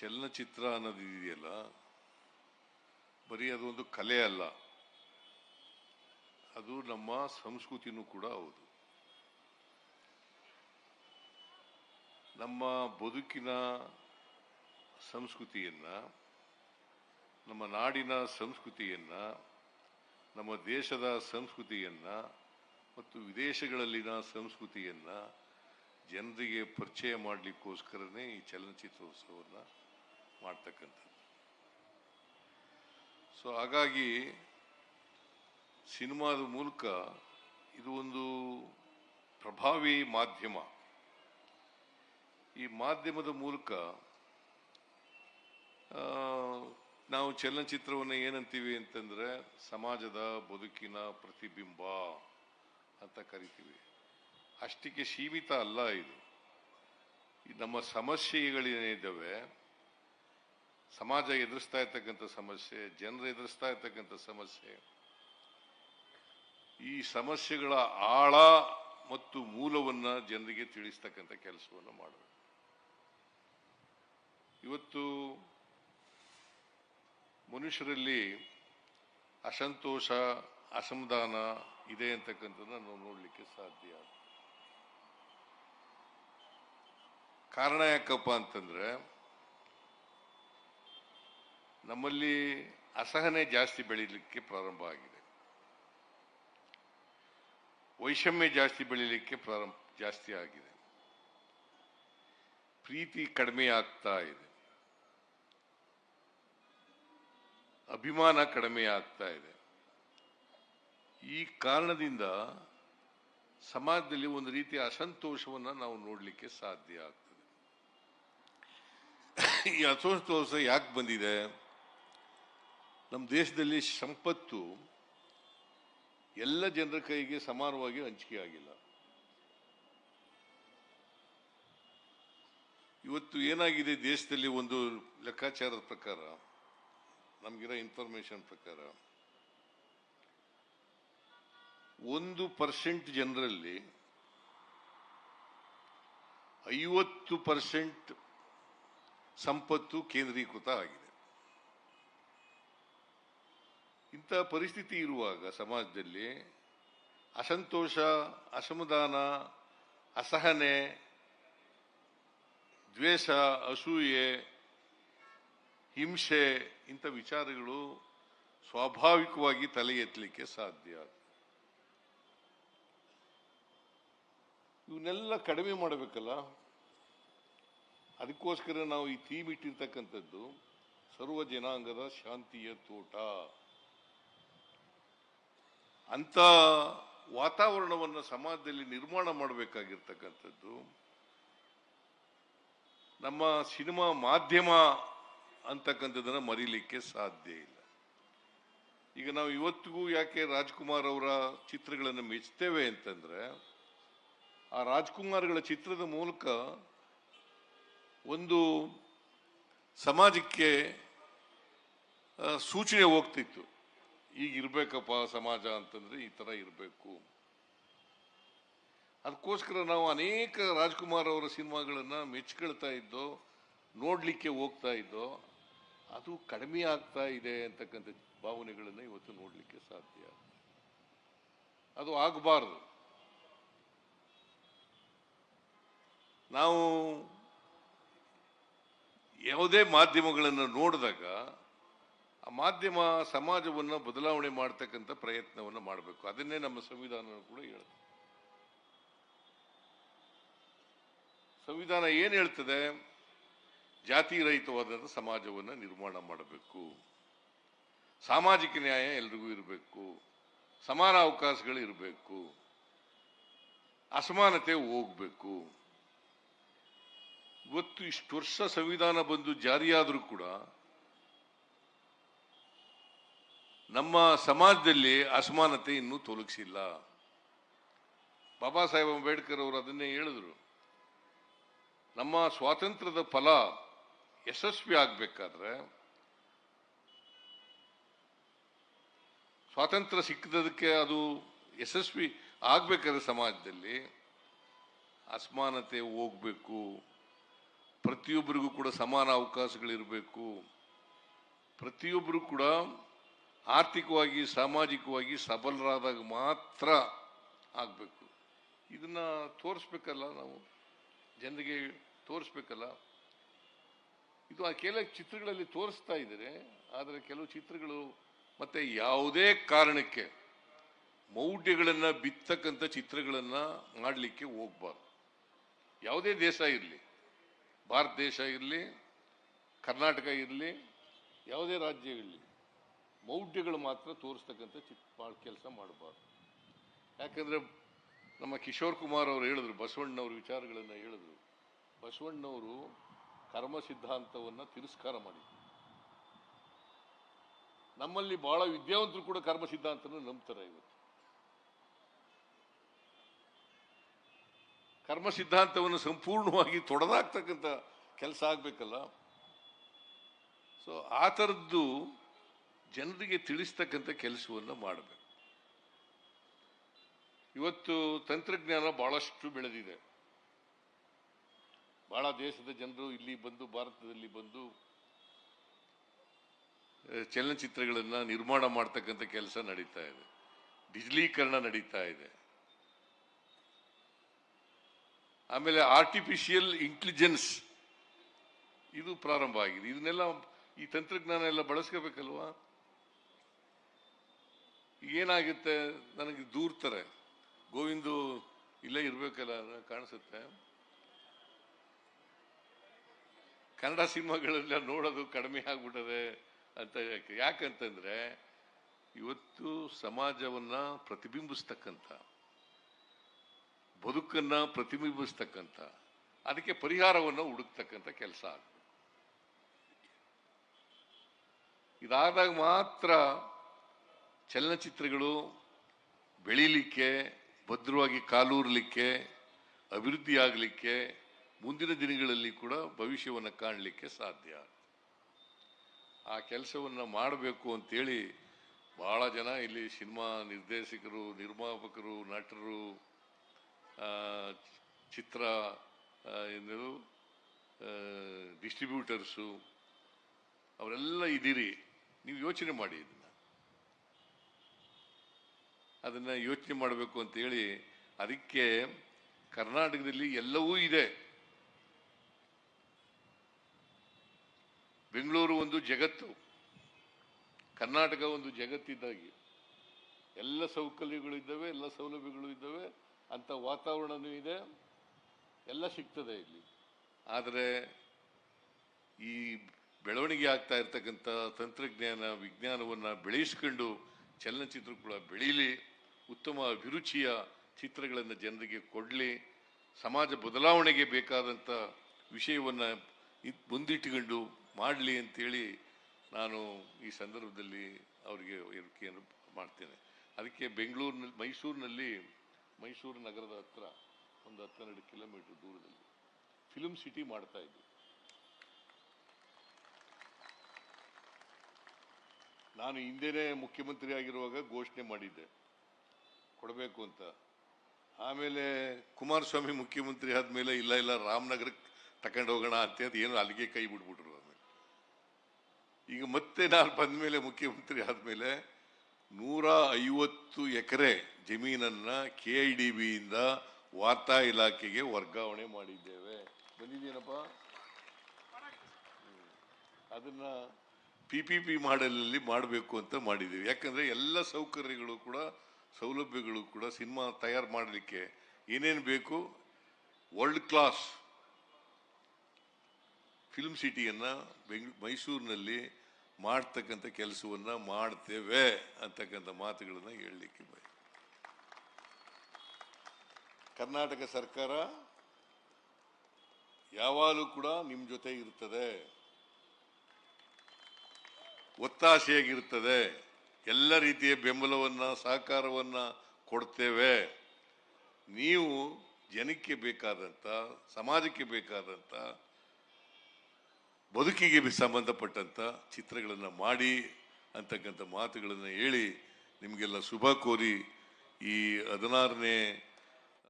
ಚಲನಚಿತ್ರ ಅನ್ನೋದು ಇದೆಯಲ್ಲ, ಬರೀ ಅದೊಂದು ಕಲೆ ಅಲ್ಲ. ಅದು ನಮ್ಮ ಸಂಸ್ಕೃತಿನೂ ಕೂಡ ಹೌದು. ನಮ್ಮ ಬದುಕಿನ ಸಂಸ್ಕೃತಿಯನ್ನ, ನಮ್ಮ ನಾಡಿನ ಸಂಸ್ಕೃತಿಯನ್ನ, ನಮ್ಮ ದೇಶದ ಸಂಸ್ಕೃತಿಯನ್ನ ಮತ್ತು ವಿದೇಶಗಳಲ್ಲಿನ ಸಂಸ್ಕೃತಿಯನ್ನ ಜನರಿಗೆ ಪರಿಚಯ ಮಾಡಲಿಕ್ಕೋಸ್ಕರನೇ ಈ ಚಲನಚಿತ್ರೋತ್ಸವವನ್ನು ಮಾಡ್ತಕ್ಕಂಥದ್ದು. ಸೊ ಹಾಗಾಗಿ ಸಿನಿಮಾದ ಮೂಲಕ ಇದು ಒಂದು ಪ್ರಭಾವಿ ಮಾಧ್ಯಮ. ಈ ಮಾಧ್ಯಮದ ಮೂಲಕ ನಾವು ಚಲನಚಿತ್ರವನ್ನು ಏನಂತೀವಿ ಅಂತಂದ್ರೆ ಸಮಾಜದ ಬದುಕಿನ ಪ್ರತಿಬಿಂಬ ಅಂತ ಕರಿತೀವಿ. ಅಷ್ಟಕ್ಕೆ ಸೀಮಿತ ಅಲ್ಲ ಇದು. ನಮ್ಮ ಸಮಸ್ಯೆಗಳೇನಿದ್ದಾವೆ ಸಮಾಜ ಎದುರಿಸ್ತಾ ಇರ್ತಕ್ಕಂಥ ಸಮಸ್ಯೆ, ಜನರು ಎದುರಿಸ್ತಾ ಇರ್ತಕ್ಕಂಥ ಸಮಸ್ಯೆ, ಈ ಸಮಸ್ಯೆಗಳ ಆಳ ಮತ್ತು ಮೂಲವನ್ನ ಜನರಿಗೆ ತಿಳಿಸ್ತಕ್ಕಂಥ ಕೆಲಸವನ್ನು ಮಾಡಬೇಕು ಇವತ್ತು ಮನುಷ್ಯರಲ್ಲಿ ಅಸಂತೋಷ, ಅಸಮಾಧಾನ ಇದೆ ಅಂತಕ್ಕಂಥದ್ದನ್ನ ನಾವು ನೋಡಲಿಕ್ಕೆ ಸಾಧ್ಯ. ಕಾರಣ ಯಾಕಪ್ಪ ಅಂತಂದ್ರೆ ನಮ್ಮಲ್ಲಿ ಅಸಹನೆ ಜಾಸ್ತಿ ಬೆಳೀಲಿಕ್ಕೆ ಪ್ರಾರಂಭ ಆಗಿದೆ. ವೈಷಮ್ಯ ಜಾಸ್ತಿ ಬೆಳೀಲಿಕ್ಕೆ ಪ್ರಾರಂಭ, ಜಾಸ್ತಿ ಆಗಿದೆ. ಪ್ರೀತಿ ಕಡಿಮೆ ಆಗ್ತಾ ಇದೆ. ಅಭಿಮಾನ ಕಡಿಮೆ ಆಗ್ತಾ ಇದೆ. ಈ ಕಾರಣದಿಂದ ಸಮಾಜದಲ್ಲಿ ಒಂದು ರೀತಿಯ ಅಸಂತೋಷವನ್ನು ನಾವು ನೋಡಲಿಕ್ಕೆ ಸಾಧ್ಯ ಆಗ್ತದೆ. ಈ ಅಸಂತೋಷ ಯಾಕೆ ಬಂದಿದೆ? ನಮ್ಮ ದೇಶದಲ್ಲಿ ಸಂಪತ್ತು ಎಲ್ಲ ಜನರ ಕೈಗೆ ಸಮಾನವಾಗಿ ಹಂಚಿಕೆ ಆಗಿಲ್ಲ. ಇವತ್ತು ಏನಾಗಿದೆ ದೇಶದಲ್ಲಿ ಒಂದು ಲೆಕ್ಕಾಚಾರದ ಪ್ರಕಾರ, ನಮಗಿರೋ ಇನ್ಫಾರ್ಮೇಶನ್ ಪ್ರಕಾರ, ಒಂದು ಪರ್ಸೆಂಟ್ ಜನರಲ್ಲಿ ಐವತ್ತು ಪರ್ಸೆಂಟ್ ಸಂಪತ್ತು ಕೇಂದ್ರೀಕೃತ ಆಗಿದೆ. ಇಂಥ ಪರಿಸ್ಥಿತಿ ಇರುವಾಗ ಸಮಾಜದಲ್ಲಿ ಅಸಂತೋಷ, ಅಸಮಾಧಾನ, ಅಸಹನೆ, ದ್ವೇಷ, ಅಸೂಯೆ, ಹಿಂಸೆ ಇಂಥ ವಿಚಾರಗಳು ಸ್ವಾಭಾವಿಕವಾಗಿ ತಲೆ ಎತ್ತಲಿಕ್ಕೆ ಸಾಧ್ಯ. ಇವನ್ನೆಲ್ಲ ಕಡಿಮೆ ಮಾಡಬೇಕಲ್ಲ? ಅದಕ್ಕೋಸ್ಕರ ನಾವು ಈ ಥೀಮ್ ಇಟ್ಟಿರ್ತಕ್ಕಂಥದ್ದು ಸರ್ವ ಜನಾಂಗದ ಶಾಂತಿಯ ತೋಟ. ಅಂತ ವಾತಾವರಣವನ್ನು ಸಮಾಜದಲ್ಲಿ ನಿರ್ಮಾಣ ಮಾಡಬೇಕಾಗಿರ್ತಕ್ಕಂಥದ್ದು. ನಮ್ಮ ಸಿನಿಮಾ ಮಾಧ್ಯಮ ಅಂತಕ್ಕಂಥದ್ದನ್ನು ಮರೀಲಿಕ್ಕೆ ಸಾಧ್ಯ ಇಲ್ಲ. ಈಗ ನಾವು ಇವತ್ತಿಗೂ ಯಾಕೆ ರಾಜ್ಕುಮಾರ್ ಅವರ ಚಿತ್ರಗಳನ್ನು ಮೆಚ್ತೇವೆ ಅಂತಂದರೆ, ಆ ರಾಜ್ಕುಮಾರ್ಗಳ ಚಿತ್ರದ ಮೂಲಕ ಒಂದು ಸಮಾಜಕ್ಕೆ ಸೂಚನೆ ಹೋಗ್ತಿತ್ತು. ಈಗ ಇರಬೇಕಪ್ಪ ಸಮಾಜ ಅಂತಂದ್ರೆ ಈ ತರ ಇರಬೇಕು. ಅದಕ್ಕೋಸ್ಕರ ನಾವು ಅನೇಕ ರಾಜ್ಕುಮಾರ್ ಅವರ ಸಿನಿಮಾಗಳನ್ನ ಮೆಚ್ಕೊಳ್ತಾ ಇದ್ದೋ, ನೋಡ್ಲಿಕ್ಕೆ ಹೋಗ್ತಾ ಇದ್ದೋ, ಅದು ಕಡಿಮೆ ಆಗ್ತಾ ಇದೆ ಅಂತಕ್ಕಂಥ ಭಾವನೆಗಳನ್ನ ಇವತ್ತು ನೋಡ್ಲಿಕ್ಕೆ ಸಾಧ್ಯ. ಅದು ಆಗಬಾರ್ದು. ನಾವು ಯಾವುದೇ ಮಾಧ್ಯಮಗಳನ್ನು ನೋಡಿದಾಗ ಮಾಧ್ಯಮ ಸಮಾಜವನ್ನು ಬದಲಾವಣೆ ಮಾಡ್ತಕ್ಕಂಥ ಪ್ರಯತ್ನವನ್ನು ಮಾಡಬೇಕು. ಅದನ್ನೇ ನಮ್ಮ ಸಂವಿಧಾನ ಕೂಡ ಹೇಳುತ್ತೆ ಸಂವಿಧಾನ ಏನು ಹೇಳ್ತದೆ? ಜಾತಿ ರಹಿತವಾದಂಥ ಸಮಾಜವನ್ನು ನಿರ್ಮಾಣ ಮಾಡಬೇಕು. ಸಾಮಾಜಿಕ ನ್ಯಾಯ ಎಲ್ರಿಗೂ ಇರಬೇಕು. ಸಮಾನ ಅವಕಾಶಗಳು ಇರಬೇಕು. ಅಸಮಾನತೆ ಹೋಗ್ಬೇಕು. ಇವತ್ತು ಇಷ್ಟು ವರ್ಷ ಸಂವಿಧಾನ ಬಂದು ಜಾರಿಯಾದರೂ ಕೂಡ ನಮ್ಮ ಸಮಾಜದಲ್ಲಿ ಅಸಮಾನತೆ ಇನ್ನೂ ತೊಲಗಿಸಿಲ್ಲ. ಬಾಬಾ ಸಾಹೇಬ್ ಅಂಬೇಡ್ಕರ್ ಅವರು ಅದನ್ನೇ ಹೇಳಿದ್ರು. ನಮ್ಮ ಸ್ವಾತಂತ್ರ್ಯದ ಫಲ ಯಶಸ್ವಿ ಆಗ್ಬೇಕಾದ್ರೆ ಸ್ವಾತಂತ್ರ್ಯ ಸಿಕ್ಕದಕ್ಕೆ ಅದು ಯಶಸ್ವಿ ಆಗ್ಬೇಕಾದ್ರೆ ಸಮಾಜದಲ್ಲಿ ಅಸಮಾನತೆ ಹೋಗ್ಬೇಕು. ಪ್ರತಿಯೊಬ್ಬರಿಗೂ ಕೂಡ ಸಮಾನ ಅವಕಾಶಗಳಿರಬೇಕು. ಪ್ರತಿಯೊಬ್ಬರು ಕೂಡ ಆರ್ಥಿಕವಾಗಿ, ಸಾಮಾಜಿಕವಾಗಿ ಸಬಲರಾದಾಗ ಮಾತ್ರ ಆಗಬೇಕು. ಇದನ್ನು ತೋರಿಸ್ಬೇಕಲ್ಲ ನಾವು? ಜನರಿಗೆ ತೋರಿಸ್ಬೇಕಲ್ಲ? ಇದು ಆ ಕೆಲವು ಚಿತ್ರಗಳಲ್ಲಿ ತೋರಿಸ್ತಾ ಇದ್ದಾರೆ, ಆದರೆ ಕೆಲವು ಚಿತ್ರಗಳು ಮತ್ತೆ ಯಾವುದೇ ಕಾರಣಕ್ಕೆ ಮೌಢ್ಯಗಳನ್ನು ಬಿತ್ತಕ್ಕಂಥ ಚಿತ್ರಗಳನ್ನು ಮಾಡಲಿಕ್ಕೆ ಹೋಗ್ಬಾರ್ದು. ಯಾವುದೇ ದೇಶ ಇರಲಿ, ಭಾರತ ದೇಶ ಇರಲಿ, ಕರ್ನಾಟಕ ಇರಲಿ, ಯಾವುದೇ ರಾಜ್ಯ ಇರಲಿ ಮೌಢ್ಯಗಳು ಮಾತ್ರ ತೋರಿಸ್ತಕ್ಕಂಥ ಚಿತ್ ಕೆಲಸ ಮಾಡಬಾರ್ದು. ಯಾಕಂದರೆ ನಮ್ಮ ಕಿಶೋರ್ ಕುಮಾರ್ ಅವರು ಹೇಳಿದ್ರು, ಬಸವಣ್ಣವ್ರ ವಿಚಾರಗಳನ್ನು ಹೇಳಿದ್ರು. ಬಸವಣ್ಣವರು ಕರ್ಮ ಸಿದ್ಧಾಂತವನ್ನು ತಿರಸ್ಕಾರ ಮಾಡಿದ್ರು. ನಮ್ಮಲ್ಲಿ ಬಹಳ ವಿದ್ಯಾವಂತರು ಕೂಡ ಕರ್ಮ ಸಿದ್ಧಾಂತನ ನಂಬ್ತಾರೆ ಇವತ್ತು. ಕರ್ಮ ಸಿದ್ಧಾಂತವನ್ನು ಸಂಪೂರ್ಣವಾಗಿ ತೊಡೆದಾಗ್ತಕ್ಕಂಥ ಕೆಲಸ ಆಗಬೇಕಲ್ಲ? ಸೊ ಆ ಥರದ್ದು ಜನರಿಗೆ ತಿಳಿಸ್ತಕ್ಕಂಥ ಕೆಲಸವನ್ನು ಮಾಡಬೇಕು. ಇವತ್ತು ತಂತ್ರಜ್ಞಾನ ಬಹಳಷ್ಟು ಬೆಳೆದಿದೆ. ಬಹಳ ದೇಶದ ಜನರು ಇಲ್ಲಿ ಬಂದು, ಭಾರತದಲ್ಲಿ ಬಂದು ಚಲನಚಿತ್ರಗಳನ್ನು ಚಲನಚಿತ್ರಗಳನ್ನ ನಿರ್ಮಾಣ ಮಾಡ್ತಕ್ಕಂಥ ಕೆಲಸ ನಡೀತಾ ಇದೆ. ಡಿಜಿಟಲೀಕರಣ ನಡೀತಾ ಇದೆ. ಆಮೇಲೆ ಆರ್ಟಿಫಿಷಿಯಲ್ ಇಂಟೆಲಿಜೆನ್ಸ್ ಇದು ಪ್ರಾರಂಭ ಆಗಿದೆ. ಇದನ್ನೆಲ್ಲ ಈ ತಂತ್ರಜ್ಞಾನ ಎಲ್ಲ ಬಳಸ್ಕೋಬೇಕಲ್ವಾ? ಏನಾಗುತ್ತೆ? ನನಗೆ ದೂರ್ತಾರೆ ಗೋವಿಂದು ಇಲ್ಲೇ ಇರಬೇಕಲ್ಲ ಕಾಣಿಸುತ್ತೆ. ಕನ್ನಡ ಸಿನಿಮಾಗಳೆಲ್ಲ ನೋಡೋದು ಕಡಿಮೆ ಆಗ್ಬಿಟ್ಟದೆ ಅಂತ ಯಾಕೆ? ಯಾಕಂತಂದ್ರೆ, ಇವತ್ತು ಸಮಾಜವನ್ನು ಪ್ರತಿಬಿಂಬಿಸ್ತಕ್ಕಂಥ, ಬದುಕನ್ನು ಪ್ರತಿಬಿಂಬಿಸ್ತಕ್ಕಂಥ, ಅದಕ್ಕೆ ಪರಿಹಾರವನ್ನು ಹುಡುಕ್ತಕ್ಕಂಥ ಕೆಲಸ ಆಗ್ತದೆ ಇದಾದಾಗ ಮಾತ್ರ ಚಲನಚಿತ್ರಗಳು ಬೆಳೀಲಿಕ್ಕೆ, ಭದ್ರವಾಗಿ ಕಾಲೂರಲಿಕ್ಕೆ, ಅಭಿವೃದ್ಧಿಯಾಗಲಿಕ್ಕೆ, ಮುಂದಿನ ದಿನಗಳಲ್ಲಿ ಕೂಡ ಭವಿಷ್ಯವನ್ನು ಕಾಣಲಿಕ್ಕೆ ಸಾಧ್ಯ. ಆ ಕೆಲಸವನ್ನು ಮಾಡಬೇಕು ಅಂತೇಳಿ ಭಾಳ ಜನ ಇಲ್ಲಿ ಸಿನಿಮಾ ನಿರ್ದೇಶಕರು, ನಿರ್ಮಾಪಕರು, ನಟರು ಚಿತ್ರ ಎಂದರು ಡಿಸ್ಟ್ರಿಬ್ಯೂಟರ್ಸು ಅವರೆಲ್ಲ ಇದ್ದೀರಿ. ನೀವು ಯೋಚನೆ ಮಾಡಿ ಅದನ್ನ ಯೋಚನೆ ಮಾಡಬೇಕು ಅಂತೇಳಿ ಅದಕ್ಕೆ ಕರ್ನಾಟಕದಲ್ಲಿ ಎಲ್ಲವೂ ಇದೆ. ಬೆಂಗಳೂರು ಒಂದು ಜಗತ್ತು, ಕರ್ನಾಟಕ ಒಂದು ಜಗತ್ತಿದ್ದಾಗಿ. ಎಲ್ಲ ಸೌಕರ್ಯಗಳು ಇದ್ದಾವೆ, ಎಲ್ಲ ಸೌಲಭ್ಯಗಳು ಇದ್ದಾವೆ, ಅಂಥ ವಾತಾವರಣವೂ ಇದೆ, ಎಲ್ಲ ಸಿಗ್ತದೆ ಇಲ್ಲಿ. ಆದರೆ ಈ ಬೆಳವಣಿಗೆ ಆಗ್ತಾ ಇರ್ತಕ್ಕಂಥ ತಂತ್ರಜ್ಞಾನ, ವಿಜ್ಞಾನವನ್ನು ಬೆಳೆಸ್ಕೊಂಡು ಚಲನಚಿತ್ರ ಕೂಡ ಬೆಳೀಲಿ. ಉತ್ತಮ ಅಭಿರುಚಿಯ ಚಿತ್ರಗಳನ್ನು ಜನರಿಗೆ ಕೊಡಲಿ. ಸಮಾಜ ಬದಲಾವಣೆಗೆ ಬೇಕಾದಂಥ ವಿಷಯವನ್ನು ಮುಂದಿಟ್ಟುಕೊಂಡು ಮಾಡಲಿ ಅಂತೇಳಿ ನಾನು ಈ ಸಂದರ್ಭದಲ್ಲಿ ಅವರಿಗೆ ಹೇಳಿಕೆಯನ್ನು ಮಾಡ್ತೇನೆ. ಅದಕ್ಕೆ ಬೆಂಗಳೂರಿನಲ್ಲಿ, ಮೈಸೂರಿನಲ್ಲಿ, ಮೈಸೂರು ನಗರದ ಹತ್ರ ಒಂದು ಹತ್ತೆರಡು ಕಿಲೋಮೀಟರ್ ದೂರದಲ್ಲಿ ಫಿಲ್ಮ್ ಸಿಟಿ ಮಾಡ್ತಾ ಇದ್ವಿ ನಾನು ಹಿಂದೆನೇ ಮುಖ್ಯಮಂತ್ರಿ ಆಗಿರುವಾಗ ಘೋಷಣೆ ಮಾಡಿದ್ದೆ. ಕೊಡಬೇಕು ಅಂತ. ಆಮೇಲೆ ಕುಮಾರಸ್ವಾಮಿ ಮುಖ್ಯಮಂತ್ರಿ ಆದ್ಮೇಲೆ ಇಲ್ಲ ಇಲ್ಲ ರಾಮನಗರಕ್ಕೆ ತಕೊಂಡು ಹೋಗೋಣ ಅಂತ ಏನು ಅಲ್ಲಿಗೆ ಕೈ ಬಿಟ್ಬಿಟ್ರು ಆಮೇಲೆ. ಈಗ ಮತ್ತೆ ನಾನು ಬಂದ್ಮೇಲೆ ಮುಖ್ಯಮಂತ್ರಿ ಆದ್ಮೇಲೆ ನೂರ ಐವತ್ತು ಎಕರೆ ಜಮೀನನ್ನ ಕೆ ಐ ಡಿ ಬಿಯಿಂದ ವಾರ್ತಾ ಇಲಾಖೆಗೆ ವರ್ಗಾವಣೆ ಮಾಡಿದ್ದೇವೆ. ಬಂದಿದ್ದೀನಪ್ಪ. ಅದನ್ನ ಪಿ ಪಿ ಪಿ ಮಾಡಬೇಕು ಅಂತ ಮಾಡಿದ್ದೀವಿ. ಯಾಕಂದ್ರೆ ಎಲ್ಲ ಸೌಕರ್ಯಗಳು ಕೂಡ ಸೌಲಭ್ಯಗಳು ಕೂಡ ಸಿನಿಮಾ ತಯಾರು ಮಾಡಲಿಕ್ಕೆ ಏನೇನು ಬೇಕು? ವರ್ಲ್ಡ್ ಕ್ಲಾಸ್ ಫಿಲ್ಮ್ ಸಿಟಿಯನ್ನು ಬೆಂಗ್ ಮೈಸೂರಿನಲ್ಲಿ ಮಾಡ್ತಕ್ಕಂಥ ಕೆಲಸವನ್ನ ಮಾಡ್ತೇವೆ ಅಂತಕ್ಕಂಥ ಮಾತುಗಳನ್ನು ಹೇಳಲಿಕ್ಕೆ ಬಯ, ಕರ್ನಾಟಕ ಸರ್ಕಾರ ಯಾವಾಗಲೂ ಕೂಡ ನಿಮ್ಮ ಜೊತೆ ಇರ್ತದೆ. ಒತ್ತಾಸೆಯಾಗಿರ್ತದೆ ಎಲ್ಲ ರೀತಿಯ ಬೆಂಬಲವನ್ನ, ಸಹಕಾರವನ್ನ ಕೊಡ್ತೇವೆ. ನೀವು ಜನಕ್ಕೆ ಬೇಕಾದಂತ, ಸಮಾಜಕ್ಕೆ ಬೇಕಾದಂತ, ಬದುಕಿಗೆ ಸಂಬಂಧಪಟ್ಟಂತ ಚಿತ್ರಗಳನ್ನು ಮಾಡಿ ಅಂತಕ್ಕಂಥ ಮಾತುಗಳನ್ನು ಹೇಳಿ ನಿಮಗೆಲ್ಲ ಶುಭ ಕೋರಿ ಈ ಹದಿನಾರನೇ